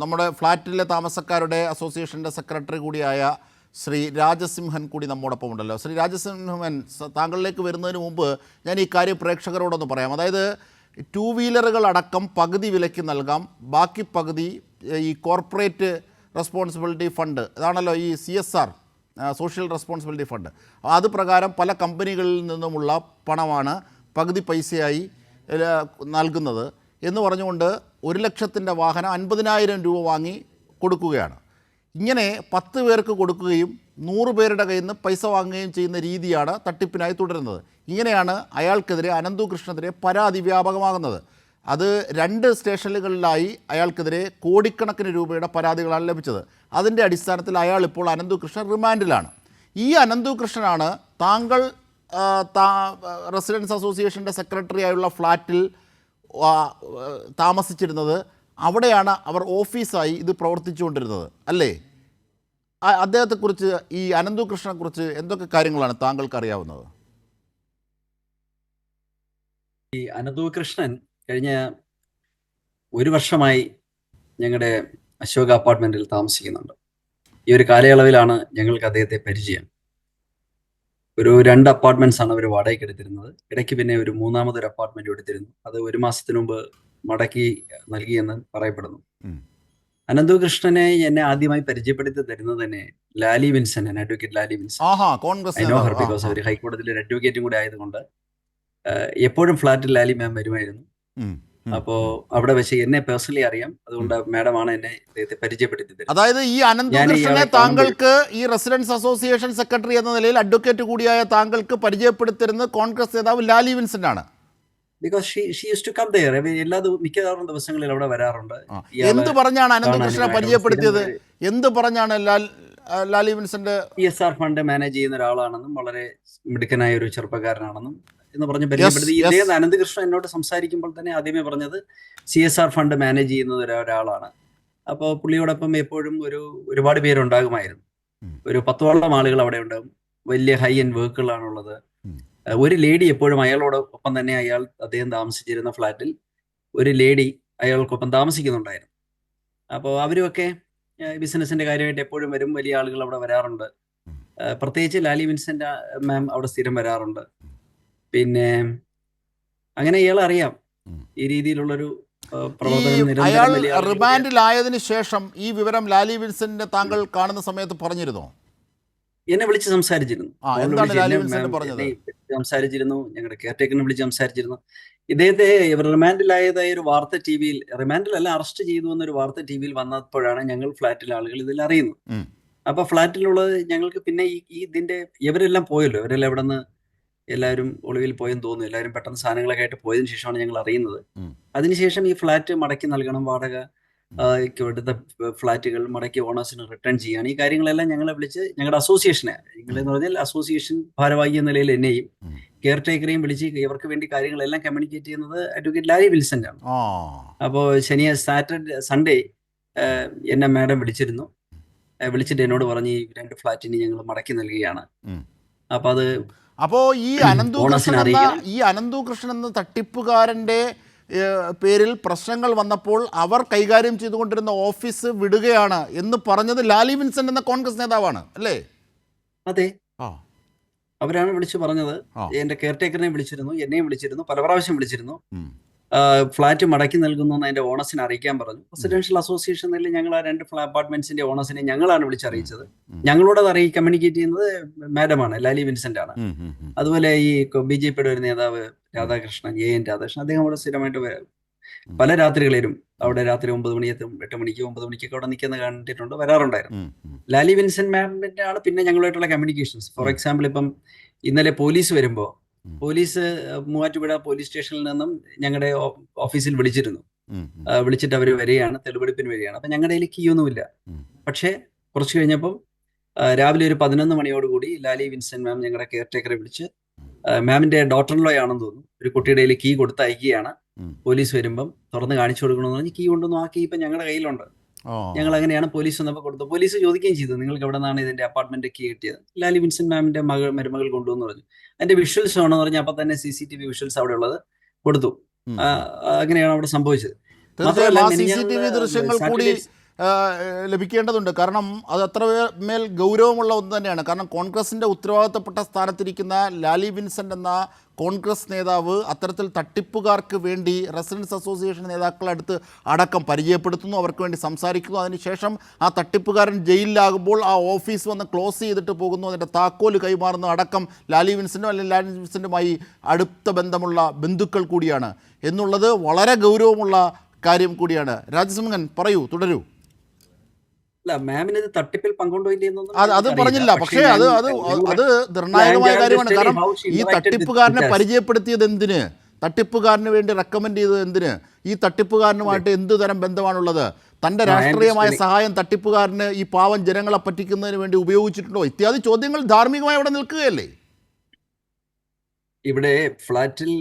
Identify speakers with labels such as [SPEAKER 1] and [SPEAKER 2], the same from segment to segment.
[SPEAKER 1] നമ്മുടെ ഫ്ലാറ്റിലെ താമസക്കാരുടെ അസോസിയേഷന്റെ സെക്രട്ടറി കൂടിയായ ശ്രീ രാജസിംഹൻ കൂടി നമ്മോടൊപ്പം ഉണ്ടല്ലോ ശ്രീ രാജസിംഹൻ താങ്കളിലേക്ക് വരുന്നതിന് മുമ്പ് ഞാൻ ഈ കാര്യം പ്രേക്ഷകരോടൊന്ന് പറയാം. അതായത് ടു വീലറുകൾ അടക്കം പകുതി വിലയ്ക്ക് നൽകാം. ബാക്കി പകുതി ഈ കോർപ്പറേറ്റ് റെസ്പോൺസിബിലിറ്റി ഫണ്ട് അതാണല്ലോ ഈ C S R social responsibility fund. അത് പ്രകാരം പല കമ്പനികളിൽ നിന്നുമുള്ള പണമാണ് പകുതി പൈസയായി നൽകുന്നത്. എന്ന് പറഞ്ഞുകൊണ്ട് ഒരു ലക്ഷത്തിന്റെ വാഹനം അൻപതിനായിരം രൂപ വാങ്ങി കൊടുക്കുകയാണ്. ഇങ്ങനെ പത്ത് പേർക്ക് കൊടുക്കുകയും നൂറ് പേരുടെ കയ്യിൽ നിന്ന് പൈസ വാങ്ങുകയും ചെയ്യുന്ന രീതിയാണ് തട്ടിപ്പിനായി തുടരുന്നത്. ഇങ്ങനെയാണ് അയാൾക്കെതിരെ അനന്തു കൃഷ്ണനെതിരെ പരാതി വ്യാപകമാകുന്നത്. അത് രണ്ട് സ്റ്റേഷനുകളിലായി അയാൾക്കെതിരെ കോടിക്കണക്കിന് രൂപയുടെ പരാതികളാണ് ലഭിച്ചത്. അതിന്റെ അടിസ്ഥാനത്തിൽ അയാൾ ഇപ്പോൾ അനന്തു കൃഷ്ണൻ റിമാൻഡിലാണ്. ഈ അനന്തു കൃഷ്ണനാണ് താങ്കൾ റെസിഡൻസ് അസോസിയേഷന്റെ സെക്രട്ടറി ആയുള്ള ഫ്ലാറ്റിൽ താമസിച്ചിരുന്നത് അവിടെയാണ് അവർ ഓഫീസായി ഇത് പ്രവർത്തിച്ചുകൊണ്ടിരുന്നത്. അല്ലേ? അദ്ദേഹത്തെക്കുറിച്ച് ഈ അനന്തു കൃഷ്ണനെക്കുറിച്ച് എന്തൊക്കെ കാര്യങ്ങളാണ് താങ്കൾക്ക് അറിയാവുന്നത്
[SPEAKER 2] ഈ അനന്തു കൃഷ്ണൻ കഴിഞ്ഞ ഒരു വർഷമായി ഞങ്ങളുടെ അശോക അപ്പാർട്ട്മെന്റിൽ താമസിക്കുന്നുണ്ട്. ഈ ഒരു കാലയളവിലാണ് ഞങ്ങൾക്ക് അദ്ദേഹത്തെ പരിചയം. ഒരു രണ്ട് അപ്പാർട്ട്മെന്റ്സ് ആണ് അവർ വാടകയ്ക്ക് എടുത്തിരുന്നത്. ഇടയ്ക്ക് പിന്നെ ഒരു മൂന്നാമതൊരു അപ്പാർട്ട്മെന്റ് എടുത്തിരുന്നു. അത് ഒരു മാസത്തിന് മുമ്പ് മടക്കി നൽകിയെന്ന് പറയപ്പെടുന്നു.
[SPEAKER 1] അനന്തകൃഷ്ണനെ
[SPEAKER 2] അനന്തു കൃഷ്ണനെ എന്നെ ആദ്യമായി പരിചയപ്പെടുത്തി തരുന്നത് തന്നെ Lali Vincent advocate Lali Vincent I know her. Because അവർ ഹൈക്കോടതിയിൽ ഒരു അഡ്വക്കേറ്റും കൂടെ ആയതുകൊണ്ട് എപ്പോഴും ഫ്ലാറ്റിൽ ലാലി മാം വരുമായിരുന്നു. അപ്പോ. അവിടെ വെച്ച് എന്നെ പേഴ്സണലി അറിയാം. അതുകൊണ്ട് മാഡമാണ് എന്നെ ഇദ്ദേഹത്തെ പരിചയപ്പെടുത്തിയത്.
[SPEAKER 1] അതായത് ഈ അനന്തു
[SPEAKER 2] ഞാൻ
[SPEAKER 1] താങ്കൾക്ക് ഈ റെസിഡൻസ് അസോസിയേഷൻ സെക്രട്ടറി എന്ന നിലയിൽ അഡ്വക്കേറ്റ് കൂടിയായ താങ്കൾക്ക് പരിചയപ്പെടുത്തിരുന്നത് കോൺഗ്രസ് നേതാവ് ലാലി വിൻസെന്റ് ആണ്
[SPEAKER 2] because she she used to come there എല്ലാ മിക്കവാറും ദിവസങ്ങളിൽ അവിടെ വരാറുണ്ട്.
[SPEAKER 1] എന്ത് പറഞ്ഞാണ് അനന്തു
[SPEAKER 2] കാണാനും
[SPEAKER 1] പരിചയപ്പെടുത്തിയത്? എന്ത് പറഞ്ഞാണ് Lal Lali Vincent?
[SPEAKER 2] P S R fund manage ചെയ്യുന്ന ഒരാളാണെന്നും വളരെ മിടുക്കനായ ഒരു ചെറുപ്പക്കാരനാണെന്നും എന്ന് പറഞ്ഞ് പരിചയപ്പെടുത്തി. ഇദ്ദേഹം അനന്തകൃഷ്ണൻ എന്നോട് സംസാരിക്കുമ്പോൾ തന്നെ ആദ്യമേ പറഞ്ഞത് C S R fund manage ചെയ്യുന്ന ഒരാ- ഒരാളാണ്. അപ്പോൾ പുള്ളിയോടൊപ്പം എപ്പോഴും ഒരു ഒരുപാട് പേരുണ്ടാകുമായിരുന്നു. ഒരു പത്തോളം ആളുകൾ അവിടെ ഉണ്ടാകും വലിയ ഹൈ എൻഡ് വർക്കുകളാണുള്ളത്. ഒരു ലേഡി എപ്പോഴും അയാളോട് ഒപ്പം തന്നെ അയാൾ അദ്ദേഹം താമസിച്ചിരുന്ന ഫ്ലാറ്റിൽ ഒരു ലേഡി അയാൾക്കൊപ്പം താമസിക്കുന്നുണ്ടായിരുന്നു. അപ്പോൾ അവരുമൊക്കെ ബിസിനസിന്റെ കാര്യമായിട്ട് എപ്പോഴും വരും. വലിയ ആളുകൾ അവിടെ വരാറുണ്ട്. പ്രത്യേകിച്ച് ലാലി വിൻസെന്റ് മാം അവിടെ സ്ഥിരം വരാറുണ്ട്. പിന്നെ അങ്ങനെ ഇയാൾ അറിയാം. ഈ രീതിയിലുള്ളൊരു
[SPEAKER 1] അയാൾ റിമാൻഡിലായതിനു ശേഷം ഈ വിവരം ലാലി വിൻസന്റെ താങ്കൾ കാണുന്ന സമയത്ത് പറഞ്ഞിരുന്നോ?
[SPEAKER 2] എന്നെ വിളിച്ച് സംസാരിച്ചിരുന്നു? സംസാരിച്ചിരുന്നു. ഞങ്ങളുടെ കെയർടേക്കറിനെ വിളിച്ച് സംസാരിച്ചിരുന്നു. ഇദ്ദേഹത്തെ റിമാൻഡിലായതായ ഒരു വാർത്ത ടി വിയിൽ റിമാൻഡിലല്ല അറസ്റ്റ് ചെയ്തു എന്നൊരു വാർത്ത ടി വിയിൽ വന്നപ്പോഴാണ് ഞങ്ങൾ ഫ്ലാറ്റിലെ ആളുകൾ ഇതിൽ അറിയുന്നത്. അപ്പൊ ഫ്ലാറ്റിലുള്ളത് ഞങ്ങൾക്ക് പിന്നെ ഈ ഈ ഇതിന്റെ ഇവരെല്ലാം പോയല്ലോ. ഇവരെല്ലാം ഇവിടെ നിന്ന് എല്ലാവരും ഒളിവിൽ പോയെന്ന് തോന്നുന്നു. എല്ലാവരും പെട്ടെന്ന് സാധനങ്ങളൊക്കെ ആയിട്ട് പോയതിനു ശേഷമാണ് ഞങ്ങൾ അറിയുന്നത്. അതിനുശേഷം ഈ ഫ്ലാറ്റ് മടക്കി നൽകണം വാടക ഇവിടുത്തെ ഫ്ലാറ്റുകൾ മടക്കി ഓണേഴ്സിന് റിട്ടേൺ ചെയ്യാൻ. ഈ കാര്യങ്ങളെല്ലാം ഞങ്ങളെ വിളിച്ച് ഞങ്ങളുടെ അസോസിയേഷനെ നിങ്ങളെന്ന് പറഞ്ഞാൽ അസോസിയേഷൻ ഭാരവാഹി എന്ന നിലയിൽ എന്നെയും. കെയർ ടേക്കറെയും വിളിച്ച് ഇവർക്ക് വേണ്ടി കാര്യങ്ങളെല്ലാം കമ്മ്യൂണിക്കേറ്റ് ചെയ്യുന്നത് അഡ്വക്കേറ്റ് ലാരി വിൽസന്റ് ആണ് അപ്പോൾ ശനിയാഴ്ച സാറ്റർഡേ സൺഡേ എന്നെ മാഡം വിളിച്ചിരുന്നു. വിളിച്ചിട്ട് എന്നോട് പറഞ്ഞ് ഈ രണ്ട് ഫ്ലാറ്റിന് ഞങ്ങൾ മടക്കി നൽകുകയാണ്.
[SPEAKER 1] അപ്പോൾ
[SPEAKER 2] അപ്പൊ അത്
[SPEAKER 1] അപ്പോ ഈ അനന്തു കൃഷ്ണൻ എന്ന ഈ അനന്തു കൃഷ്ണൻ എന്ന തട്ടിപ്പുകാരന്റെ പേരിൽ പ്രശ്നങ്ങൾ വന്നപ്പോൾ അവർ കൈകാര്യം ചെയ്തുകൊണ്ടിരുന്ന ഓഫീസ് വിടുകയാണ് എന്ന് പറഞ്ഞത് ലാലി വിൻസെന്റ് എന്ന കോൺഗ്രസ് നേതാവാണ് അല്ലേ?
[SPEAKER 2] അതെ. അവരാണ് വിളിച്ചു പറഞ്ഞത്. എന്റെ കെയർ ടേക്കറിനെ വിളിച്ചിരുന്നു എന്നെയും വിളിച്ചിരുന്നു പല പ്രാവശ്യം വിളിച്ചിരുന്നു. ഫ്ലാറ്റ് മടക്കി നൽകുന്നു എന്ന് അതിന്റെ ഓണസിനെ അറിയിക്കാൻ പറഞ്ഞു റെസിഡൻഷ്യൽ അസോസിയേഷനിൽ ഞങ്ങൾ ആ രണ്ട് അപ്പാർട്ട്മെന്റ്സിന്റെ ഓണസിനെ ഞങ്ങളാണ് വിളിച്ചറിയിച്ചത് ഞങ്ങളോട് അത് അറിയി കമ്മ്യൂണിക്കേറ്റ് ചെയ്യുന്നത് മാഡമാണ് ലാലി വിൻസെന്റ് ആണ്. അതുപോലെ ഈ ബി ജെ പിയുടെ ഒരു നേതാവ് രാധാകൃഷ്ണൻ എ എൻ രാധാകൃഷ്ണൻ അദ്ദേഹം അവിടെ സ്ഥിരമായിട്ട് പല രാത്രികളിലും അവിടെ രാത്രി ഒമ്പത് മണിയെത്തും എട്ട് മണിക്ക് ഒമ്പത് മണിക്കൊക്കെ അവിടെ നിൽക്കുന്ന കണ്ടിട്ടുണ്ട് വരാറുണ്ടായിരുന്നു. ലാലി വിൻസെന്റ് മാമിന്റെ ആണ് പിന്നെ ഞങ്ങളുമായിട്ടുള്ള കമ്മ്യൂണിക്കേഷൻസ് ഫോർ എക്സാമ്പിൾ ഇപ്പം ഇന്നലെ പോലീസ് വരുമ്പോൾ.
[SPEAKER 1] പോലീസ്
[SPEAKER 2] മൂവാറ്റുപുഴ പോലീസ് സ്റ്റേഷനിൽ നിന്നും ഞങ്ങളുടെ ഓഫീസിൽ വിളിച്ചിരുന്നു. വിളിച്ചിട്ട് അവർ വരികയാണ് തെളിവെടുപ്പിന് വരികയാണ്. അപ്പൊ ഞങ്ങളുടെ കയ്യിൽ കീ ഒന്നുമില്ല.
[SPEAKER 1] ഉം.
[SPEAKER 2] പക്ഷേ കുറച്ച് കഴിഞ്ഞപ്പം രാവിലെ ഒരു പതിനൊന്ന് മണിയോടുകൂടി ലാലി വിൻസെന്റ് മാം ഞങ്ങളുടെ കെയർ ടേക്കറെ വിളിച്ച് മാമിന്റെ ഡോട്ടറിലോ ആണെന്ന് തോന്നുന്നു. ഒരു കുട്ടിയുടെ കീ കൊടുത്ത് അയക്കുകയാണ് പോലീസ് വരുമ്പം തുറന്ന് കാണിച്ചു കൊടുക്കണമെന്ന് പറഞ്ഞ് കീ കൊണ്ടുവന്നു ആ കീ ഇപ്പം ഞങ്ങളുടെ കയ്യിലുണ്ട്. ഞങ്ങൾ അങ്ങനെയാണ് പോലീസ് വന്നപ്പോൾ കൊടുത്തു പോലീസ് ചോദിക്കുകയും ചെയ്തു നിങ്ങൾക്ക് എവിടെ നിന്നാണ് ഇതിന്റെ അപ്പാർട്ട്മെന്റ് കീ കിട്ടിയത്? ലാലി വിൻസെന്റ് മാമിന്റെ മകൾ മരുമകൾ കൊണ്ടുവന്നു പറഞ്ഞു. അതിന്റെ വിഷ്വൽസ് ആണോ പറഞ്ഞാൽ അപ്പൊ തന്നെ C C T V visuals അവിടെ ഉള്ളത് കൊടുത്തു. അങ്ങനെയാണ് അവിടെ സംഭവിച്ചത്. മാത്രമല്ല
[SPEAKER 1] ദൃശ്യങ്ങൾ കൂടി ലഭിക്കേണ്ടതുണ്ട്. കാരണം അത് അത്ര മേൽ ഗൗരവമുള്ള ഒന്ന് തന്നെയാണ്. കാരണം കോൺഗ്രസിന്റെ ഉത്തരവാദിത്തപ്പെട്ട സ്ഥാനത്തിരിക്കുന്ന ലാലി വിൻസെന്റ് എന്ന കോൺഗ്രസ് നേതാവ് അത്തരത്തിൽ തട്ടിപ്പുകാർക്ക് വേണ്ടി റെസിഡൻസ് അസോസിയേഷൻ നേതാക്കളെ അടുത്ത് അടക്കം പരിചയപ്പെടുത്തുന്നു. അവർക്ക് വേണ്ടി സംസാരിക്കുന്നു. അതിനുശേഷം ആ തട്ടിപ്പുകാരൻ ജയിലിലാകുമ്പോൾ ആ ഓഫീസ് വന്ന് ക്ലോസ് ചെയ്തിട്ട് പോകുന്നു. അതിന്റെ താക്കോൽ കൈമാറുന്നു. അടക്കം ലാലി വിൻസെന്റും അല്ലെങ്കിൽ ലാലി വിൻസെന്റുമായി അടുത്ത ബന്ധമുള്ള ബന്ധുക്കൾ കൂടിയാണ്. എന്നുള്ളത് വളരെ ഗൗരവമുള്ള കാര്യം കൂടിയാണ്. രാജസിംഹൻ പറയൂ തുടരൂ.
[SPEAKER 2] തട്ടിപ്പിൽ
[SPEAKER 1] അത് പറഞ്ഞില്ല. പക്ഷേ അത് അത് അത് നിർണായകമായ കാര്യമാണ്. കാരണം ഈ തട്ടിപ്പുകാരനെ. പരിചയപ്പെടുത്തിയത് എന്തിന്? തട്ടിപ്പുകാരന് വേണ്ടി റെക്കമെൻഡ് ചെയ്തത് എന്തിന്? ഈ തട്ടിപ്പുകാരനുമായിട്ട് എന്ത് തരം ബന്ധമാണുള്ളത്?
[SPEAKER 2] തന്റെ just
[SPEAKER 1] രാഷ്ട്രീയമായ സഹായം തട്ടിപ്പുകാരന് ഈ പാവം ജനങ്ങളെ പറ്റിക്കുന്നതിന് വേണ്ടി ഉപയോഗിച്ചിട്ടുണ്ടോ? ഇത്യാദി ചോദ്യങ്ങൾ ധാർമ്മികമായി അവിടെ നിൽക്കുകയല്ലേ?
[SPEAKER 2] ഇവിടെ ഫ്ലാറ്റിൽ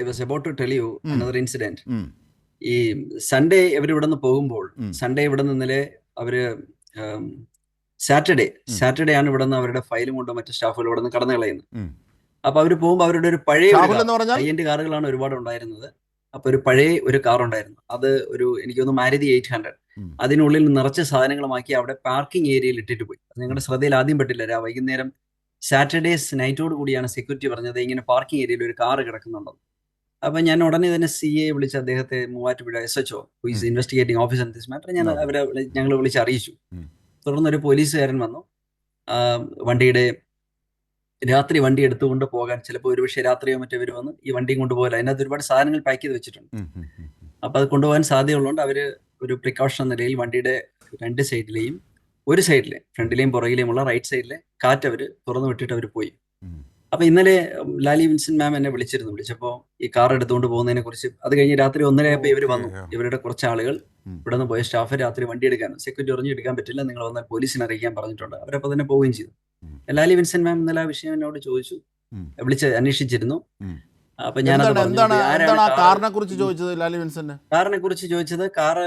[SPEAKER 2] I was about to tell you another incident ഈ സൺഡേ ഇവർ ഇവിടെ നിന്ന് പോകുമ്പോൾ സൺഡേ ഇവിടെ നിന്നിലെ അവർ സാറ്റർഡേ സാറ്റർഡേ ആണ് ഇവിടെ നിന്ന് അവരുടെ ഫയലും കൊണ്ടോ മറ്റു സ്റ്റാഫുകൾ ഇവിടെ നിന്ന് കടന്നു കളയുന്നത്. അപ്പൊ അവർ പോകുമ്പോൾ അവരുടെ ഒരു പഴയ അയ്യന്റെ കാറുകളാണ് ഒരുപാട് ഉണ്ടായിരുന്നത്. അപ്പൊ ഒരു പഴയ ഒരു കാർ ഉണ്ടായിരുന്നു. അത് ഒരു എനിക്ക് തോന്നുന്നു മാരുതി എയ്റ്റ് ഹൺഡ്രഡ്. അതിനുള്ളിൽ നിറച്ച സാധനങ്ങളുമാക്കി അവിടെ പാർക്കിംഗ് ഏരിയയിൽ ഇട്ടിട്ട് പോയി. ഞങ്ങളുടെ ശ്രദ്ധയിൽ ആദ്യം പെട്ടില്ല. രാ വൈകുന്നേരം സാറ്റർഡേസ് നൈറ്റോട് കൂടിയാണ് സെക്യൂരിറ്റി പറഞ്ഞത് ഇങ്ങനെ പാർക്കിംഗ് ഏരിയയിൽ ഒരു കാർ കിടക്കുന്നുണ്ടെന്ന്. അപ്പൊ ഞാൻ ഉടനെ തന്നെ സി എ വിളിച്ച് അദ്ദേഹത്തെ Muvattupuzha S H O is investigating officer this matter ഞാൻ അവരെ ഞങ്ങൾ വിളിച്ച് അറിയിച്ചു തുടർന്ന് ഒരു പോലീസുകാരൻ വന്നു. വണ്ടിയുടെ രാത്രി വണ്ടി എടുത്തുകൊണ്ട് പോകാൻ ചിലപ്പോൾ ഒരുപക്ഷെ രാത്രിയോ മറ്റോ ഇവർ വന്ന് ഈ വണ്ടിയും കൊണ്ടുപോകില്ല അതിനകത്ത് ഒരുപാട് സാധനങ്ങൾ പാക്ക് ചെയ്ത് വെച്ചിട്ടുണ്ട്. അപ്പൊ അത് കൊണ്ടുപോകാൻ സാധ്യതയുള്ളതുകൊണ്ട് അവർ ഒരു പ്രിക്കോഷൻ എന്ന നിലയിൽ വണ്ടിയുടെ രണ്ട് സൈഡിലെയും ഒരു സൈഡിലെ ഫ്രണ്ടിലെയും പുറകിലെയുമുള്ള റൈറ്റ് സൈഡിലെ കാറ്റ് അവർ തുറന്നു വിട്ടിട്ട് അവർ പോയി. അപ്പൊ ഇന്നലെ ലാലി വിൻസൻ മാം എന്നെ വിളിച്ചിരുന്നു. വിളിച്ചപ്പോ ഈ കാർ എടുത്തുകൊണ്ട് പോകുന്നതിനെ കുറിച്ച് അത് കഴിഞ്ഞ് രാത്രി ഒന്നരയപ്പോ ഇവർ വന്നു. ഇവരുടെ കുറച്ച് ആളുകൾ. ഇവിടെ നിന്ന് പോയ സ്റ്റാഫ് രാത്രി വണ്ടി എടുക്കാൻ സെക്യൂരിറ്റി പറഞ്ഞു എടുക്കാൻ പറ്റില്ല നിങ്ങൾ വന്ന പോലീസിനെ അറിയിക്കാൻ പറഞ്ഞിട്ടുണ്ട്. അവരപ്പോ തന്നെ പോവുകയും ചെയ്തു. ലാലി വിൻസൻ മാം ഇന്നലെ ആ വിഷയം എന്നോട് ചോദിച്ചു. വിളിച്ച് അന്വേഷിച്ചിരുന്നു. അപ്പൊ ഞാൻ
[SPEAKER 1] കാറിനെ കുറിച്ച് ചോദിച്ചത് ലാലി വിൻസെന്റ്?
[SPEAKER 2] കാറിനെ കുറിച്ച് ചോദിച്ചത് കാറ്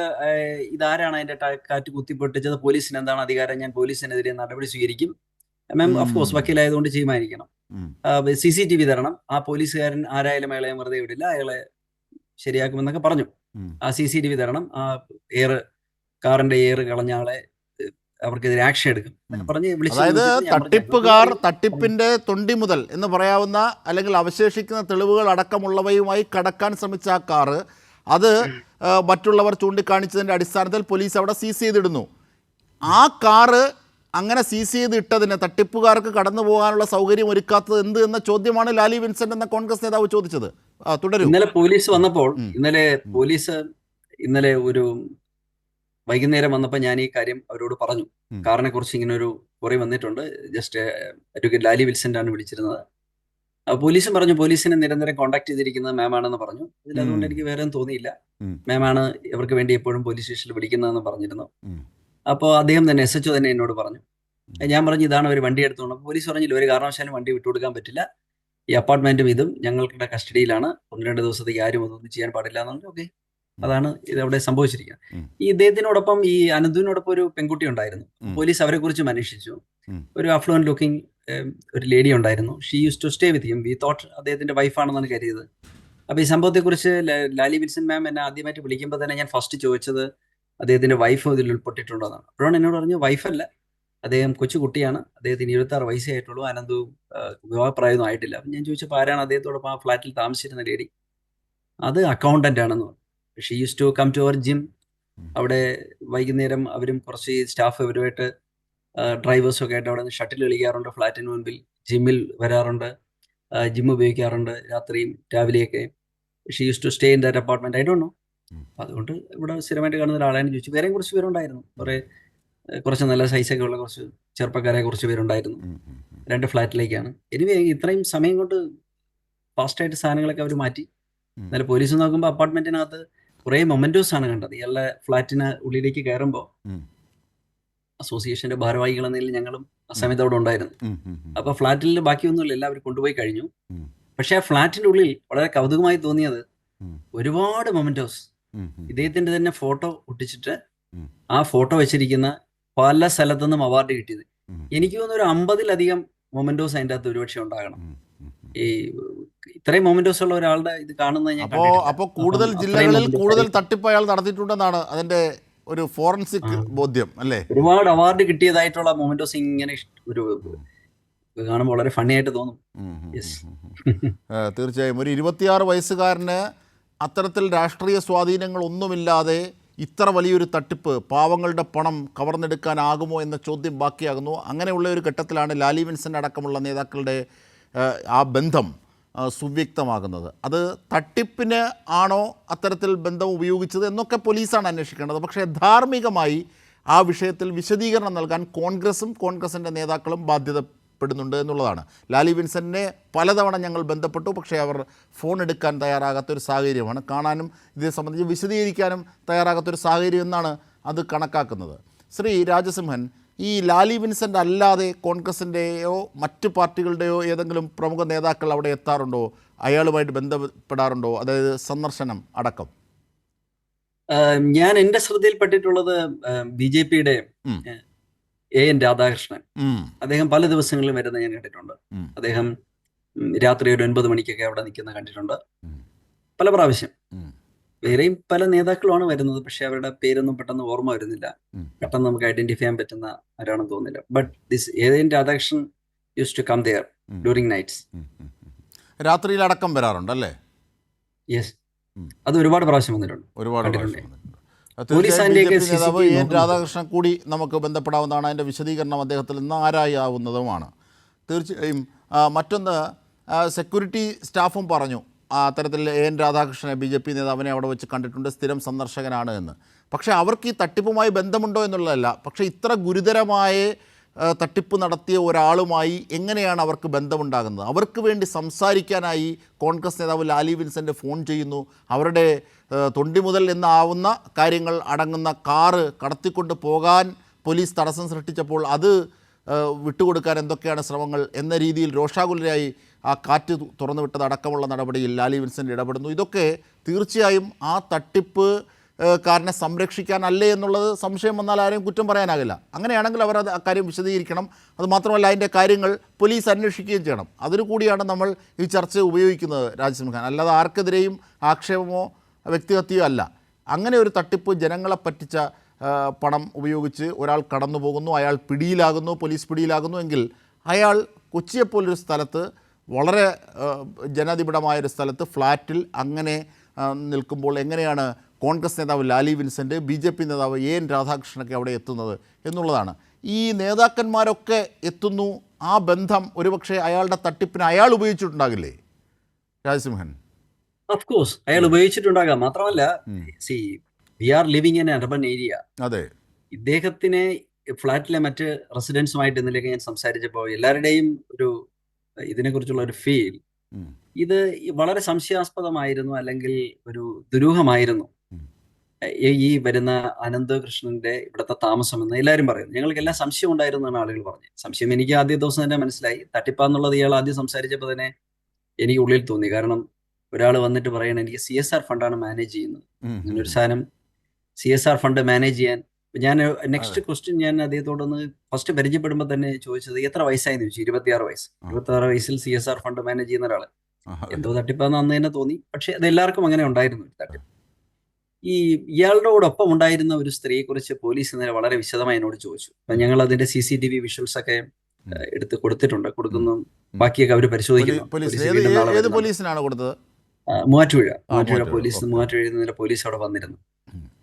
[SPEAKER 2] ഇതാരാണ് അതിന്റെ കാറ്റ് കുത്തിപ്പൊട്ടിച്ചത്? പോലീസിന് എന്താണ് അധികാരം? ഞാൻ പോലീസിനെതിരെ നടപടി സ്വീകരിക്കും. Ma'am of course. വക്കീലായതുകൊണ്ട് ചെയ്യുമായിരിക്കണം. സി സി ടി വി തരണം. ആ പോലീസുകാരൻ ആരായാലും അയാളെ വെറുതെ വിടില്ല. അയാളെ ശരിയാക്കുമെന്നൊക്കെ പറഞ്ഞു. ആ സി സി ടി വി തരണം. ആ എയർ കാറിന്റെ എയർ കളഞ്ഞ ആളെ അവർക്കെതിരെ ആക്ഷൻ എടുക്കും പറഞ്ഞ്
[SPEAKER 1] അതായത് തട്ടിപ്പുകാർ തട്ടിപ്പിന്റെ തൊണ്ടി മുതൽ എന്ന് പറയാവുന്ന അല്ലെങ്കിൽ അവശേഷിക്കുന്ന തെളിവുകൾ അടക്കമുള്ളവയുമായി കടക്കാൻ ശ്രമിച്ച ആ കാറ് അത് മറ്റുള്ളവർ ചൂണ്ടിക്കാണിച്ചതിന്റെ അടിസ്ഥാനത്തിൽ പോലീസ് അവിടെ സീസ് ചെയ്തിടുന്നു. ആ കാറ് അങ്ങനെ സീസ് ചെയ്ത് ഇട്ടതിന് തട്ടിപ്പുകാർക്ക് കടന്നു പോകാനുള്ള സൗകര്യം ഒരുക്കാത്തത് എന്ത് എന്ന ചോദ്യമാണ് ലാലി വിൻസെന്റ് എന്ന കോൺഗ്രസ് നേതാവ് ചോദിച്ചത്. തുടരും.
[SPEAKER 2] ഇന്നലെ പോലീസ് വന്നപ്പോൾ ഇന്നലെ പോലീസ് ഇന്നലെ ഒരു വൈകുന്നേരം വന്നപ്പോൾ ഞാൻ ഈ കാര്യം അവരോട് പറഞ്ഞു. കാറിനെ കുറിച്ച് ഇങ്ങനെ ഒരു കുറി വന്നിട്ടുണ്ട്. ജസ്റ്റ് അഡ്വക്കേറ്റ് ലാലി വിൽസെന്റ് ആണ് വിളിച്ചിരുന്നത് പോലീസും പറഞ്ഞു പോലീസിനെ നിരന്തരം കോൺടാക്ട് ചെയ്തിരിക്കുന്നത് മാമാണെന്ന് പറഞ്ഞു. ഇതിൽ അതുകൊണ്ട് എനിക്ക് വേറെ ഒന്നും തോന്നിയില്ല. മാമാണ് ഇവർക്ക് വേണ്ടി എപ്പോഴും പോലീസ് സ്റ്റേഷനിൽ വിളിക്കുന്നതെന്ന് പറഞ്ഞിരുന്നു. അപ്പോൾ അദ്ദേഹം തന്നെ എസ് എച്ച് തന്നെ എന്നോട് പറഞ്ഞു. ഞാൻ പറഞ്ഞു ഇതാണ് ഒരു വണ്ടി എടുത്തോണ്ട് പോലീസ് പറഞ്ഞില്ല ഒരു കാരണവശാലും വണ്ടി വിട്ടുകൊടുക്കാൻ പറ്റില്ല. ഈ അപ്പാർട്ട്മെന്റും ഇതും ഞങ്ങളുടെ കസ്റ്റഡിയിലാണ്. ഒന്ന് രണ്ട് ദിവസത്തേക്ക് ആരും ഒന്നും ചെയ്യാൻ പാടില്ല എന്ന് പറഞ്ഞു ഓക്കെ. അതാണ് ഇത് അവിടെ സംഭവിച്ചിരിക്കുന്നത് ഈ ഇദ്ദേഹത്തിനോടൊപ്പം ഈ അനന്തുവിനോടൊപ്പം ഒരു പെൺകുട്ടി ഉണ്ടായിരുന്നു. പോലീസ് അവരെ കുറിച്ച് അന്വേഷിച്ചു. ഒരു അഫ്ലുവൻ ലുക്കിംഗ് ഒരു ലേഡി ഉണ്ടായിരുന്നു. She used to stay with him. We thought അദ്ദേഹത്തിന്റെ വൈഫാണെന്നാണ് കരുതിയത്. അപ്പൊ ഈ സംഭവത്തെക്കുറിച്ച് ലാലി വിൽസൺ മാം എന്നെ ആദ്യമായിട്ട് വിളിക്കുമ്പോൾ തന്നെ ഞാൻ ഫസ്റ്റ് ചോദിച്ചത് അദ്ദേഹത്തിന്റെ വൈഫ് ഇതിൽ ഉൾപ്പെട്ടിട്ടുണ്ടോ എന്നാണ്. അപ്പോഴാണ് എന്നോട് പറഞ്ഞു വൈഫല്ല അദ്ദേഹം കൊച്ചു കുട്ടിയാണ് അദ്ദേഹത്തിന് ഇരുപത്തി ആറ് വയസ്സേ ആയിട്ടുള്ളൂ. അനന്തവും വിവാഹപ്രായമൊന്നും ആയിട്ടില്ല. അപ്പം ഞാൻ ചോദിച്ചപ്പോൾ ആരാണ് അദ്ദേഹത്തോടൊപ്പം ആ ഫ്ലാറ്റിൽ താമസിച്ചിരുന്ന ലേഡി? അത് അക്കൗണ്ടന്റ് ആണെന്ന് പറഞ്ഞു. She used to come to our gym അവിടെ വൈകുന്നേരം അവരും കുറച്ച് സ്റ്റാഫ് ഇവരുമായിട്ട് ഡ്രൈവേഴ്സും ഒക്കെ ആയിട്ട് അവിടെ നിന്ന് ഷട്ടിൽ കളിക്കാറുണ്ട്. ഫ്ലാറ്റിന് മുൻപിൽ ജിമ്മിൽ വരാറുണ്ട്. ജിം ഉപയോഗിക്കാറുണ്ട് രാത്രിയും രാവിലെയൊക്കെ. She used to stay in that apartment I don't know
[SPEAKER 1] um.
[SPEAKER 2] അതുകൊണ്ട് ഇവിടെ സ്ഥിരമായിട്ട് കാണുന്ന ഒരാളാണ്. ചോദിച്ചു വേറെയും കുറച്ച് പേരുണ്ടായിരുന്നു. കുറെ കുറച്ച് നല്ല സൈസൊക്കെ ഉള്ള കുറച്ച് ചെറുപ്പക്കാരെ കുറച്ച് പേരുണ്ടായിരുന്നു. രണ്ട് ഫ്ലാറ്റിലേക്കാണ്. എനിവേ ഇത്രയും സമയം കൊണ്ട് ഫാസ്റ്റായിട്ട് സാധനങ്ങളൊക്കെ അവർ മാറ്റി.
[SPEAKER 1] നല്ല
[SPEAKER 2] എന്നാലും പോലീസ് നോക്കുമ്പോൾ അപ്പാർട്ട്മെന്റിനകത്ത് കുറേ മൊമെന്റോസ് ആണ് കണ്ടത്. ഇയാളുടെ ഫ്ലാറ്റിന് ഉള്ളിലേക്ക് കയറുമ്പോൾ അസോസിയേഷന്റെ ഭാരവാഹികൾ എന്നതിൽ ഞങ്ങളും ആ സമയത്ത് അവിടെ ഉണ്ടായിരുന്നു. അപ്പൊ ഫ്ലാറ്റിൽ ബാക്കിയൊന്നുമില്ല. എല്ലാവരും കൊണ്ടുപോയി കഴിഞ്ഞു. പക്ഷെ ആ ഫ്ലാറ്റിന്റെ ഉള്ളിൽ വളരെ കൗതുകമായി തോന്നിയത്. ഒരുപാട് മൊമെന്റോസ്. ഇദ്ദേഹത്തിന്റെ തന്നെ ഫോട്ടോ ഒട്ടിച്ചിട്ട് ആ ഫോട്ടോ വെച്ചിരിക്കുന്ന പല സ്ഥലത്തു നിന്നും അവാർഡ് കിട്ടിയത്. എനിക്ക് തോന്നുന്നു ഒരു അമ്പതിലധികം മൊമെന്റോസ് അതിന്റെ അകത്ത് ഒരുപക്ഷെ ഉണ്ടാകണം. ഈ ഇത്രയും മൊമെന്റോസ് ഉള്ള ഒരാളുടെ ഇത് കാണുന്നത് ഞാൻ
[SPEAKER 1] അപ്പോ. അപ്പോ കൂടുതൽ ജില്ലകളിൽ കൂടുതൽ തട്ടിപ്പ് അയാൾ നടത്തിയിട്ടുണ്ടെന്നാണ് അതിന്റെ ഒരു ഫോറൻസിക് ബോധ്യം അല്ലേ?
[SPEAKER 2] ഒരുപാട് അവാർഡ് കിട്ടിയതായിട്ടുള്ള മൊമെന്റോസ് ഇങ്ങനെ ഒരു കാണുമ്പോൾ വളരെ ഫണ്ണി ആയിട്ട് തോന്നും.
[SPEAKER 1] തീർച്ചയായും. ഒരു ഇരുപത്തിയാറ് വയസ്സുകാരന് അത്തരത്തിൽ രാഷ്ട്രീയ സ്വാധീനങ്ങളൊന്നുമില്ലാതെ ഇത്ര വലിയൊരു തട്ടിപ്പ് പാവങ്ങളുടെ പണം കവർന്നെടുക്കാനാകുമോ എന്ന ചോദ്യം ബാക്കിയാകുന്നു. അങ്ങനെയുള്ള ഒരു ഘട്ടത്തിലാണ് ലാലി വിൻസെന്റ് അടക്കമുള്ള നേതാക്കളുടെ ആ ബന്ധം സുവ്യക്തമാകുന്നത്. അത് തട്ടിപ്പിന് ആണോ അത്തരത്തിൽ ബന്ധം ഉപയോഗിച്ചത് എന്നൊക്കെ പോലീസാണ് അന്വേഷിക്കേണ്ടത്. പക്ഷേ ധാർമ്മികമായി ആ വിഷയത്തിൽ വിശദീകരണം നൽകാൻ കോൺഗ്രസും കോൺഗ്രസിന്റെ നേതാക്കളും ബാധ്യതപ്പെടുന്നുണ്ട് എന്നുള്ളതാണ്. ലാലി വിൻസെന്റിനെ പലതവണ ഞങ്ങൾ ബന്ധപ്പെട്ടു. പക്ഷേ അവർ ഫോൺ എടുക്കാൻ തയ്യാറാകാത്തൊരു സാഹചര്യമാണ്. കാണാനും ഇതേ സംബന്ധിച്ച് വിശദീകരിക്കാനും തയ്യാറാകാത്തൊരു സാഹചര്യം എന്നാണ് അത് കണക്കാക്കുന്നത്. ശ്രീ രാജസിംഹൻ ഈ ലാലി വിൻസെന്റ് അല്ലാതെ കോൺഗ്രസിന്റെയോ മറ്റ് പാർട്ടികളുടെയോ ഏതെങ്കിലും പ്രമുഖ നേതാക്കൾ അവിടെ എത്താറുണ്ടോ? അയാളുമായിട്ട് ബന്ധപ്പെടാറുണ്ടോ? അതായത് സന്ദർശനം അടക്കം.
[SPEAKER 2] ഞാൻ എന്റെ ശ്രദ്ധയിൽപ്പെട്ടിട്ടുള്ളത് ബി ജെ പിയുടെ. A N Radhakrishnan. അദ്ദേഹം പല ദിവസങ്ങളിലും വരുന്ന ഞാൻ കണ്ടിട്ടുണ്ട്. അദ്ദേഹം രാത്രി ഒരു ഒൻപത് മണിക്കൊക്കെ അവിടെ നിൽക്കുന്ന കണ്ടിട്ടുണ്ട്. പല പ്രാവശ്യം. വേറെയും പല നേതാക്കളുമാണ് വരുന്നത് പക്ഷെ അവരുടെ പേരൊന്നും പെട്ടെന്ന് ഓർമ്മ വരുന്നില്ല. പെട്ടെന്ന് നമുക്ക് ഐഡന്റിഫൈ ചെയ്യാൻ പറ്റുന്ന ആരാണെന്ന് തോന്നുന്നില്ല. ബട്ട് ദിസ് ഏതെങ്കിലും Radhakrishnan used to come there. During nights
[SPEAKER 1] രാത്രിയിൽ അടക്കം വരാറുണ്ട് അല്ലേ?
[SPEAKER 2] യെസ് അത് ഒരുപാട് പ്രാവശ്യം വന്നിട്ടുണ്ട്.
[SPEAKER 1] ഒരുപാട്.
[SPEAKER 2] പോലീസ്
[SPEAKER 1] തീർച്ചയായും നേതാവ് എൻ. രാധാകൃഷ്ണൻ കൂടി നമുക്ക് ബന്ധപ്പെടാവുന്നതാണ്. അതിന്റെ വിശദീകരണം അദ്ദേഹത്തിൽ നിന്ന് ആരായാവുന്നതുമാണ് തീർച്ചയായും മറ്റൊന്ന് സെക്യൂരിറ്റി സ്റ്റാഫും പറഞ്ഞു അത്തരത്തിൽ എ എൻ രാധാകൃഷ്ണനെ ബി ജെ പി നേതാവിനെ അവിടെ വെച്ച് കണ്ടിട്ടുണ്ട്. സ്ഥിരം സന്ദർശകനാണ് എന്ന്. പക്ഷേ അവർക്ക് ഈ തട്ടിപ്പുമായി ബന്ധമുണ്ടോ എന്നുള്ളതല്ല. പക്ഷേ ഇത്ര ഗുരുതരമായ തട്ടിപ്പ് നടത്തിയ ഒരാളുമായി എങ്ങനെയാണ് അവർക്ക് ബന്ധമുണ്ടാകുന്നത്? അവർക്ക് വേണ്ടി സംസാരിക്കാനായി കോൺഗ്രസ് നേതാവ് ലാലി വിൻസെന്റ് ഫോൺ ചെയ്യുന്നു. അവരുടെ തൊണ്ടി മുതൽ എന്നാവുന്ന കാര്യങ്ങൾ അടങ്ങുന്ന കാറ് കടത്തിക്കൊണ്ട് പോകാൻ പോലീസ് തടസ്സം സൃഷ്ടിച്ചപ്പോൾ അത് വിട്ടുകൊടുക്കാൻ എന്തൊക്കെയാണ് ശ്രമങ്ങൾ എന്ന രീതിയിൽ രോഷാകുലരായി ആ കാറ്റ് തുറന്നുവിട്ടത് തുറന്നു വിട്ടത് അടക്കമുള്ള നടപടിയിൽ ലാലി വിൻസെന്റ് ഇടപെടുന്നു. ഇതൊക്കെ തീർച്ചയായും ആ തട്ടിപ്പ് കാരനെ സംരക്ഷിക്കാനല്ലേ എന്നുള്ളത് സംശയം വന്നാൽ ആരെയും കുറ്റം പറയാനാകില്ല. അങ്ങനെയാണെങ്കിൽ അവർ അത് അക്കാര്യം വിശദീകരിക്കണം. അത് മാത്രമല്ല അതിന്റെ കാര്യങ്ങൾ പോലീസ് അന്വേഷിക്കുകയും ചെയ്യണം. അതിനു കൂടിയാണ് നമ്മൾ ഈ ചർച്ച ഉപയോഗിക്കുന്നത് രാജസിംഹാൻ. അല്ലാതെ ആർക്കെതിരെയും ആക്ഷേപമോ വ്യക്തിഹത്യയോ അല്ല. അങ്ങനെ ഒരു തട്ടിപ്പ് ജനങ്ങളെ പറ്റിച്ച പണം ഉപയോഗിച്ച് ഒരാൾ കടന്നു പോകുന്നു അയാൾ പിടിയിലാകുന്നു പോലീസ് പിടിയിലാകുന്നു എങ്കിൽ അയാൾ കൊച്ചിയെപ്പോലൊരു സ്ഥലത്ത് വളരെ ജനാധിപതമായൊരു സ്ഥലത്ത് ഫ്ലാറ്റിൽ അങ്ങനെ നിൽക്കുമ്പോൾ എങ്ങനെയാണ് കോൺഗ്രസ് നേതാവ് Lali Vincent B J P നേതാവ് എ എൻ രാധാകൃഷ്ണനൊക്കെ അവിടെ എത്തുന്നത് എന്നുള്ളതാണ് ഈ നേതാക്കന്മാരൊക്കെ എത്തുന്നു ആ ബന്ധം ഒരുപക്ഷെ അയാളുടെ തട്ടിപ്പിന് അയാൾ ഉപയോഗിച്ചിട്ടുണ്ടാകില്ലേ രാജസിംഹൻ
[SPEAKER 2] ഓഫ് കോഴ്സ് അയാൾ ഉപയോഗിച്ചിട്ടുണ്ടാകാം മാത്രമല്ല. C V R living in urban area
[SPEAKER 1] അതെ
[SPEAKER 2] ഇദ്ദേഹത്തിനെ ഫ്ലാറ്റിലെ മറ്റ് റെസിഡൻസുമായിട്ട് ഇന്നലെയൊക്കെ ഞാൻ സംസാരിച്ചപ്പോൾ എല്ലാവരുടെയും ഒരു ഇതിനെക്കുറിച്ചുള്ള ഒരു ഫീൽ. ഇത് വളരെ സംശയാസ്പദമായിരുന്നു അല്ലെങ്കിൽ ഒരു ദുരൂഹമായിരുന്നു. ഈ വരുന്ന അനന്തകൃഷ്ണന്റെ ഇവിടുത്തെ താമസം എന്ന് എല്ലാവരും പറയുന്നു. ഞങ്ങൾക്കെല്ലാം സംശയം ഉണ്ടായിരുന്നാണ് ആളുകൾ പറഞ്ഞത്. സംശയം എനിക്ക് ആദ്യ ദിവസം തന്നെ മനസ്സിലായി. തട്ടിപ്പാന്നുള്ളത് ഇയാൾ ആദ്യം സംസാരിച്ചപ്പോൾ തന്നെ എനിക്ക് ഉള്ളിൽ തോന്നി. കാരണം ഒരാൾ വന്നിട്ട് പറയണം എനിക്ക് സി എസ് ആർ ഫണ്ടാണ് മാനേജ് ചെയ്യുന്നത്. അങ്ങനെ ഒരു സാധനം C S R fund manage ചെയ്യാൻ. ഞാൻ നെക്സ്റ്റ് ക്വസ്റ്റ്യൻ ഞാൻ അദ്ദേഹത്തോടൊന്ന് ഫസ്റ്റ് പരിചയപ്പെടുമ്പോൾ തന്നെ ചോദിച്ചത് എത്ര വയസ്സായെന്ന് ചോദിച്ചു. ഇരുപത്തിയാറ് വയസ്സ്.
[SPEAKER 1] ഇരുപത്തി
[SPEAKER 2] ഇരുപത്തിയാറ് വയസ്സിൽ C S R fund manage ചെയ്യുന്ന ഒരാൾ എന്തോ തട്ടിപ്പാന്ന് അന്ന് തന്നെ തോന്നി. പക്ഷെ അത് എല്ലാവർക്കും അങ്ങനെ ഉണ്ടായിരുന്നു തട്ടിപ്പ്. ഈ ഇയാളുടെയോടൊപ്പം ഉണ്ടായിരുന്ന ഒരു സ്ത്രീയെ കുറിച്ച് പോലീസ് ഇന്നലെ വളരെ വിശദമായി എന്നോട് ചോദിച്ചു. അപ്പൊ ഞങ്ങൾ അതിന്റെ C C T V visuals ഒക്കെ എടുത്ത് കൊടുത്തിട്ടുണ്ട്. കൊടുക്കുന്നു. ബാക്കിയൊക്കെ അവർ പരിശോധിക്കുന്നു.
[SPEAKER 1] പോലീസിനാണ് കൊടുത്തത്?
[SPEAKER 2] മൂവാറ്റുപുഴ. മൂവാറ്റുപുഴ പോലീസ്. മൂവാറ്റുപുഴയിൽ നിന്ന് പോലീസ് അവിടെ വന്നിരുന്നു.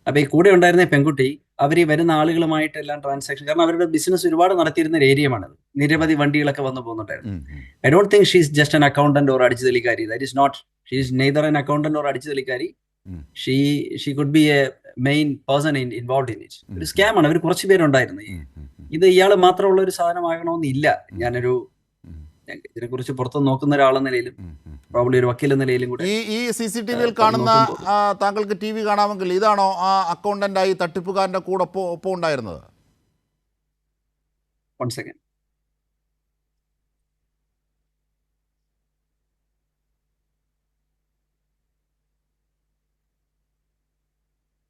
[SPEAKER 2] അപ്പൊ ഈ കൂടെ ഉണ്ടായിരുന്ന പെൺകുട്ടി അവർ ഈ വരുന്ന ആളുകളുമായിട്ട് എല്ലാം ട്രാൻസാക്ഷൻ കാരണം അവരുടെ ബിസിനസ് ഒരുപാട് നടത്തിയിരുന്ന ഒരു ഏരിയമാണത് നിരവധി വണ്ടികളൊക്കെ വന്നു പോകുന്നുണ്ടായിരുന്നു. I don't think she's just an accountant or അടിച്ചു തെളിക്കാരി. That is not she is neither an accountant or അടിച്ചു തെളിക്കാരി. She she could be a main person in involve in it ഒരു സ്കാമാണ് അവർ കുറച്ച് പേരുണ്ടായിരുന്നു. ഇത് ഇയാൾ മാത്രമുള്ള ഒരു സാധനമാകണമെന്നില്ല ഞാനൊരു ഇതിനെ കുറിച്ച് പുറത്തു നോക്കുന്ന ഒരാളെന്ന നിലയിലും. പ്രോബ്ലി ഒരു വക്കീൽ എന്ന നിലയിലും കൂടെ
[SPEAKER 1] ഈ ഈ സി സി ടി വിയിൽ കാണുന്ന താങ്കൾക്ക് ടി വി കാണാമെങ്കിൽ ഇതാണോ ആ അക്കൗണ്ടന്റായി തട്ടിപ്പുകാരന്റെ കൂടെ ഒപ്പം ഉണ്ടായിരുന്നത്
[SPEAKER 2] വൺ സെക്കൻഡ്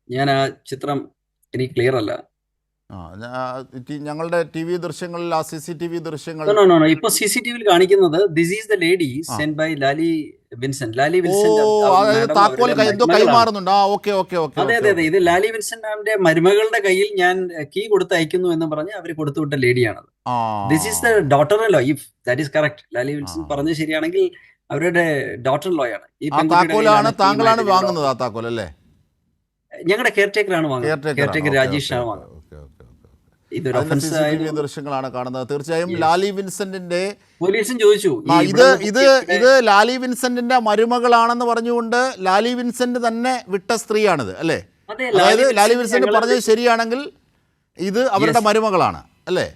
[SPEAKER 2] ഞാൻ ആ ചിത്രം എനിക്ക് ക്ലിയർ അല്ല.
[SPEAKER 1] ആ ഞങ്ങളുടെ ടി വി ദൃശ്യങ്ങളിൽ ആ സി സി ടി വി ദൃശ്യങ്ങൾ.
[SPEAKER 2] ഇപ്പൊ സി സി ടി വിയിൽ കാണിക്കുന്നത് this is the lady send by Lali Vincent Lali Vincent
[SPEAKER 1] താക്കോൽ. കൈമാറുന്നുണ്ട്. ആ ഓക്കെ ഓക്കെ ഓക്കെ
[SPEAKER 2] അതെ അതെ അതെ. ഇത് ലാലി വിൻസെന്റ് മാമിന്റെ മരുമകളുടെ കയ്യിൽ ഞാൻ കീ കൊടുത്ത് അയക്കുന്നു എന്ന് പറഞ്ഞ് അവർ കൊടുത്തുവിട്ട ലേഡിയാണ്
[SPEAKER 1] ആ.
[SPEAKER 2] This is the daughter law if that is correct Lali Vincent
[SPEAKER 1] പറഞ്ഞ
[SPEAKER 2] പറഞ്ഞത് ശരിയാണെങ്കിൽ അവരുടെ ഡോട്ടർ ലോ ആണ്. ഈ
[SPEAKER 1] താക്കോലാണ് താങ്കളാണ് വാങ്ങുന്നത് ആ താക്കോൽ അല്ലേ?
[SPEAKER 2] ഞങ്ങളുടെ കെയർ ടേക്കർ ആണ് വാങ്ങുന്നത്. കെയർ. ടേക്കർ
[SPEAKER 1] ഓക്കേ,
[SPEAKER 2] രാജേഷ് ആണ്
[SPEAKER 1] ഓക്കേ,
[SPEAKER 2] വാങ്ങുന്നത്
[SPEAKER 1] ദൃശ്യങ്ങളാണ് കാണുന്നത്. തീർച്ചയായും ലാലി വിൻസെന്റിന്റെ
[SPEAKER 2] പോലീസും ചോദിച്ചു
[SPEAKER 1] ഇത് ഇത് ഇത് ലാലി വിൻസെന്റിന്റെ മരുമകളാണെന്ന് പറഞ്ഞുകൊണ്ട് ലാലി വിൻസെന്റ് തന്നെ വിട്ട സ്ത്രീയാണിത് അല്ലേ? അതായത് ലാലി
[SPEAKER 2] വിൻസെന്റ്
[SPEAKER 1] പറഞ്ഞത് ശരിയാണെങ്കിൽ ഇത് അവരുടെ മരുമകളാണ് അല്ലേ?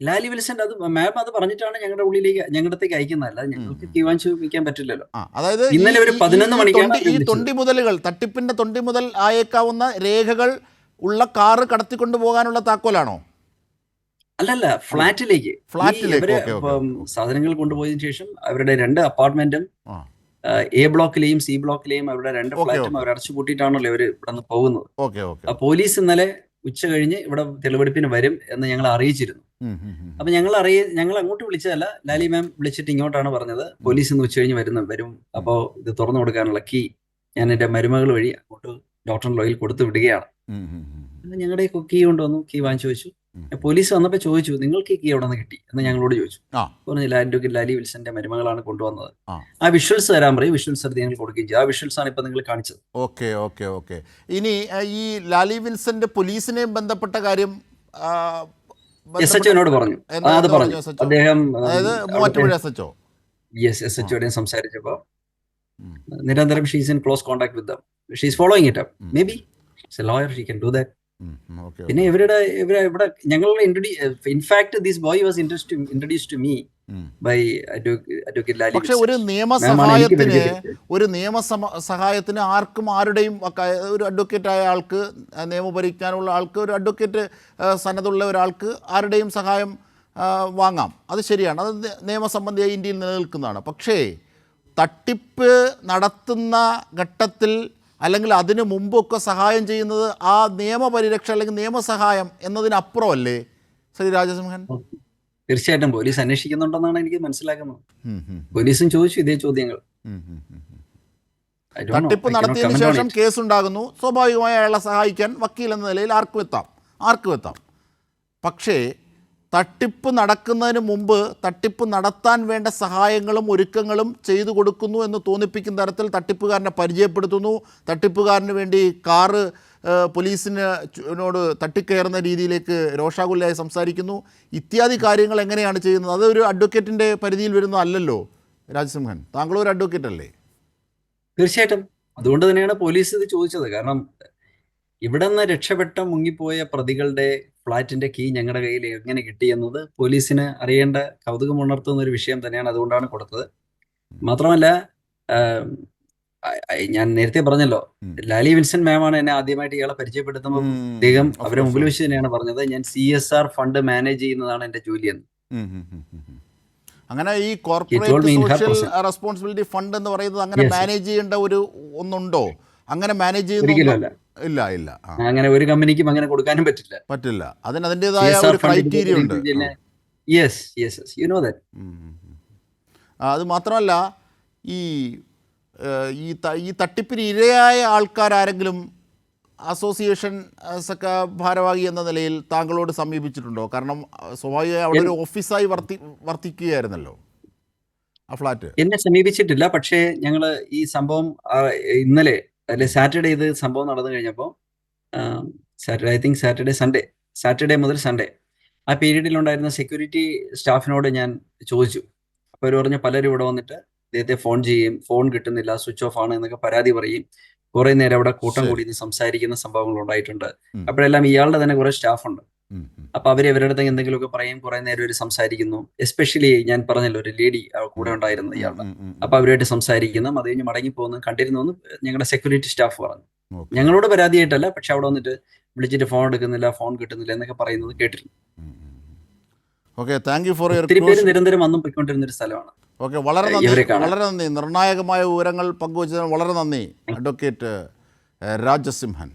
[SPEAKER 2] ലാലി വിൽസൺ അത് മാം അത് പറഞ്ഞിട്ടാണ് ഞങ്ങളുടെ ഉള്ളിലേക്ക് ഞങ്ങളുടെ അയക്കുന്നത് അല്ലാതെ ഞങ്ങൾക്ക് തീവാഞ്ചു വയ്ക്കാൻ പറ്റില്ലല്ലോ.
[SPEAKER 1] അതായത്
[SPEAKER 2] ഇന്നലെ ഒരു
[SPEAKER 1] പതിനൊന്ന്
[SPEAKER 2] 11
[SPEAKER 1] ഈ
[SPEAKER 2] മണിക്കാണ്
[SPEAKER 1] തൊണ്ടി- ഈ. തൊണ്ടി മുതലുകൾ തട്ടിപ്പിന്റെ തൊണ്ടി മുതൽ ആയേക്കാവുന്ന രേഖകൾ ഉള്ള കാറ് കടത്തിക്കൊണ്ട് പോകാനുള്ള താക്കോലാണോ?
[SPEAKER 2] അല്ലല്ല ഫ്ലാറ്റിലേക്ക്.
[SPEAKER 1] ഫ്ലാറ്റിലേക്ക്,
[SPEAKER 2] സാധനങ്ങൾ കൊണ്ടുപോയതിനു ശേഷം അവരുടെ രണ്ട് അപ്പാർട്ട്മെന്റും എ ബ്ലോക്കിലെയും സി ബ്ലോക്കിലെയും അവരുടെ രണ്ട് ഫ്ലാറ്റും അവർ അടച്ചു കൂട്ടിയിട്ടാണല്ലോ ഇവർ ഇവിടെ നിന്ന് പോകുന്നത്. പോലീസ് ഇന്നലെ ഉച്ച കഴിഞ്ഞ് ഇവിടെ തെളിവെടുപ്പിന് വരും എന്ന് ഞങ്ങൾ അറിയിച്ചിരുന്നു. അപ്പൊ ഞങ്ങൾ അറിയ ഞങ്ങൾ അങ്ങോട്ട് വിളിച്ചതല്ല ലാലി മാം വിളിച്ചിട്ട് ഇങ്ങോട്ടാണ് പറഞ്ഞത്. പോലീസ് ഇന്ന് ഉച്ച കഴിഞ്ഞ് വരുന്ന വരും. അപ്പോ ഇത് തുറന്നു കൊടുക്കാനുള്ള കീ ഞാൻ എന്റെ മരുമകൾ വഴി അങ്ങോട്ട് ഡോക്ടർ ലോയിൽ കൊടുത്തു വിടുകയാണ്. ഞങ്ങളുടെ കീ കൊണ്ടുവന്നു കീ വാങ്ങിച്ചു വെച്ചു. പോലീസ് വന്നപ്പോൾ ചോദിച്ചു നിങ്ങൾക്ക് ഈ കീ എവിടെ നിന്ന് കിട്ടി? എന്ന് ഞങ്ങളോട് ചോദിച്ചു.
[SPEAKER 1] ആ.
[SPEAKER 2] പറഞ്ഞു ലാൻഡോക്ക് ലാലി വിൽസന്റെ മരുമകളാണ് കൊണ്ടുവന്നത്.
[SPEAKER 1] ആ.
[SPEAKER 2] വിഷ്വൽസ് തരാൻ പറയും വിഷ്വൽസ് എടുത്ത് ഞങ്ങൾ കൊടുക്കുകയും ചെയ്തു ആ വിഷ്വൽസ് ആണ് ഇപ്പൊ നിങ്ങൾ കാണിച്ചത്.
[SPEAKER 1] Okay okay okay. ഇനി ഈ ലാലി വിൽസന്റെ പോലീസിനെയും ബന്ധപ്പെട്ട കാര്യം
[SPEAKER 2] എസ് എച്ച്ഒനോട് പറഞ്ഞു. അത് പറഞ്ഞു. അദ്ദേഹം
[SPEAKER 1] Muvattupuzha S H
[SPEAKER 2] yes S H ഓടെയും സംസാരിച്ചപ്പോ
[SPEAKER 1] ഉം.
[SPEAKER 2] നിരന്തരം she's in close contact with them she's following it up. Maybe lawyer she can do that പിന്നെ ഇവരുടെ ഇവരെ ഇവിടെ ഞങ്ങൾ introduce in fact this boy was interest introduce to me by advocate
[SPEAKER 1] പക്ഷെ ഒരു നിയമസഹായത്തിന് ഒരു നിയമ സഹായത്തിന് ആർക്കും ആരുടെയും ഒരു അഡ്വക്കേറ്റ് ആയ ആൾക്ക് നിയമം ഭരിക്കാനുള്ള ആൾക്ക് ഒരു അഡ്വക്കേറ്റ് സന്നദ്ധമുള്ള ഒരാൾക്ക് ആരുടെയും സഹായം വാങ്ങാം. അത് ശരിയാണ്. അത് നിയമസംബന്ധിയായി ഇന്ത്യയിൽ നിലനിൽക്കുന്നതാണ്. പക്ഷേ തട്ടിപ്പ് നടത്തുന്ന ഘട്ടത്തിൽ അല്ലെങ്കിൽ അതിനു മുമ്പൊക്കെ സഹായം ചെയ്യുന്നത് ആ നിയമപരിരക്ഷ അല്ലെങ്കിൽ നിയമസഹായം എന്നതിനപ്പുറമല്ലേ ശ്രീ രാജസിംഹൻ?
[SPEAKER 2] തീർച്ചയായിട്ടും പോലീസ് അന്വേഷിക്കുന്നുണ്ടെന്നാണ് എനിക്ക് മനസ്സിലാക്കുന്നത്. പോലീസും ചോദിച്ചു ഇതേ ചോദ്യങ്ങൾ.
[SPEAKER 1] തട്ടിപ്പ് നടത്തിയതിനു ശേഷം. കേസുണ്ടാകുന്നു. സ്വാഭാവികമായി അയാളെ സഹായിക്കാൻ വക്കീൽ എന്ന നിലയിൽ ആർക്കും എത്താം. ആർക്കും എത്താം. പക്ഷേ തട്ടിപ്പ് നടക്കുന്നതിന് മുമ്പ് തട്ടിപ്പ് നടത്താൻ വേണ്ട സഹായങ്ങളും ഒരുക്കങ്ങളും ചെയ്തു കൊടുക്കുന്നു എന്ന് തോന്നിപ്പിക്കുന്ന തരത്തിൽ തട്ടിപ്പുകാരനെ പരിചയപ്പെടുത്തുന്നു. തട്ടിപ്പുകാരന് വേണ്ടി കാറ് ഏഹ്, പോലീസിന് തട്ടിക്കയറുന്ന രീതിയിലേക്ക് രോഷാകുലയായി സംസാരിക്കുന്നു. ഇത്യാദി കാര്യങ്ങൾ എങ്ങനെയാണ് ചെയ്യുന്നത്? അതൊരു അഡ്വക്കേറ്റിന്റെ പരിധിയിൽ വരുന്നതല്ലല്ലോ രാജസിംഹൻ. താങ്കൾ ഒരു അഡ്വക്കേറ്റ് അല്ലേ?
[SPEAKER 2] തീർച്ചയായിട്ടും. അതുകൊണ്ട് തന്നെയാണ് പോലീസ് ഇത് ചോദിച്ചത്. കാരണം ഇവിടെ നിന്ന് രക്ഷപ്പെട്ട മുങ്ങിപ്പോയ പ്രതികളുടെ ഫ്ളാറ്റിന്റെ കീ ഞങ്ങളുടെ കയ്യിൽ എങ്ങനെ കിട്ടി എന്നത് പോലീസിന് അറിയേണ്ട കൗതുകം ഉണർത്തുന്ന ഒരു വിഷയം തന്നെയാണ് അതുകൊണ്ടാണ് കൊടുത്തത്. മാത്രമല്ല ഞാൻ നേരത്തെ പറഞ്ഞല്ലോ. ലാലി വിൻസെന്റ് മാമാണ് എന്നെ ആദ്യമായിട്ട് ഇയാളെ പരിചയപ്പെടുത്തുമ്പോൾ അദ്ദേഹം അവരെ മുമ്പിൽ വെച്ച് തന്നെയാണ് പറഞ്ഞത് ഞാൻ C S R fund manage ചെയ്യുന്നതാണ് എന്റെ ജോലി എന്ന്.
[SPEAKER 1] അങ്ങനെ ഈ കോർപ്പറേറ്റ് സോഷ്യൽ റെസ്പോൺസിബിലിറ്റി ഫണ്ട് എന്ന് പറയുന്നത് അങ്ങനെ. മാനേജ് ചെയ്യേണ്ട ഒരു ഒന്നുണ്ടോ? അങ്ങനെ മാനേജ്
[SPEAKER 2] ചെയ്യുന്നില്ല
[SPEAKER 1] ഇല്ല ഇല്ല.
[SPEAKER 2] അങ്ങനെ ഒരു കമ്പനിക്കും അങ്ങനെ കൊടുക്കാനും പറ്റില്ല.
[SPEAKER 1] പറ്റില്ല. അതിന്
[SPEAKER 2] അതിന്റെതായ
[SPEAKER 1] ഒരു ക്രൈറ്റീരിയ ഉണ്ട്.
[SPEAKER 2] Yes yes you know that
[SPEAKER 1] അത് മാത്രമല്ല ഈ ഈ ത- ഈ തട്ടിപ്പിന് ഇരയായ ആൾക്കാരാരെങ്കിലും അസോസിയേഷൻ സക്ക ഭാരവാഹി എന്ന നിലയിൽ താങ്കളോട് സമീപിച്ചിട്ടുണ്ടോ? കാരണം സ്വാഭാവികമായി അവിടെ ഒരു ഓഫീസായി വർത്തി വർത്തിക്കുകയായിരുന്നല്ലോ ആ ഫ്ലാറ്റ്.
[SPEAKER 2] എന്നെ സമീപിച്ചിട്ടില്ല. പക്ഷേ ഞങ്ങൾ ഈ സംഭവം ഇന്നലെ അല്ലെ സാറ്റർഡേ ഇത് സംഭവം നടന്നു കഴിഞ്ഞപ്പോൾ Saturday I think Saturday Sunday Saturday മുതൽ സൺഡേ ആ പീരീഡിൽ ഉണ്ടായിരുന്ന സെക്യൂരിറ്റി സ്റ്റാഫിനോട് ഞാൻ ചോദിച്ചു. അപ്പോൾ അവർ പറഞ്ഞു പലരും ഇവിടെ വന്നിട്ട് ഇദ്ദേഹത്തെ ഫോൺ ചെയ്യും ഫോൺ കിട്ടുന്നില്ല സ്വിച്ച് ഓഫ് ആണ് എന്നൊക്കെ പരാതി പറയും കുറെ നേരം അവിടെ കൂട്ടം. കൂടി സംസാരിക്കുന്ന സംഭവങ്ങൾ ഉണ്ടായിട്ടുണ്ട്. അപ്പോഴെല്ലാം ഇയാളുടെ തന്നെ കുറെ സ്റ്റാഫ് ഉണ്ട്. അപ്പൊ അവർ ഇവരുടെ അടുത്ത് എന്തെങ്കിലുമൊക്കെ പറയും കുറെ നേരം ഒരു സംസാരിക്കുന്നു എസ്പെഷ്യലി ഞാൻ പറഞ്ഞല്ലോ ഒരു ലേഡി കൂടെ ഉണ്ടായിരുന്നു ഇയാളുടെ. അപ്പൊ അവരുമായിട്ട് സംസാരിക്കുന്നു അത് കഴിഞ്ഞ് മടങ്ങി പോകുന്നു കണ്ടിരുന്നു ഞങ്ങളുടെ സെക്യൂരിറ്റി സ്റ്റാഫ് പറഞ്ഞു. ഞങ്ങളോട് പരാതിയായിട്ടല്ല പക്ഷെ അവിടെ വന്നിട്ട് വിളിച്ചിട്ട് ഫോൺ എടുക്കുന്നില്ല ഫോൺ കിട്ടുന്നില്ല എന്നൊക്കെ പറയുന്നത് കേട്ടിരുന്നു
[SPEAKER 1] ഉം, ഉം, ഉം. ഓക്കെ താങ്ക് യു ഫോർ
[SPEAKER 2] ഒത്തിരി പേര് നിരന്തരം വന്നും പോയിക്കൊണ്ടിരുന്ന ഒരു സ്ഥലമാണ്
[SPEAKER 1] ഓക്കെ വളരെ നന്ദി. വളരെ നന്ദി. നിർണായകമായ വിവരങ്ങൾ പങ്കുവച്ചതിന് വളരെ നന്ദി. അഡ്വക്കേറ്റ് രാജസിംഹൻ.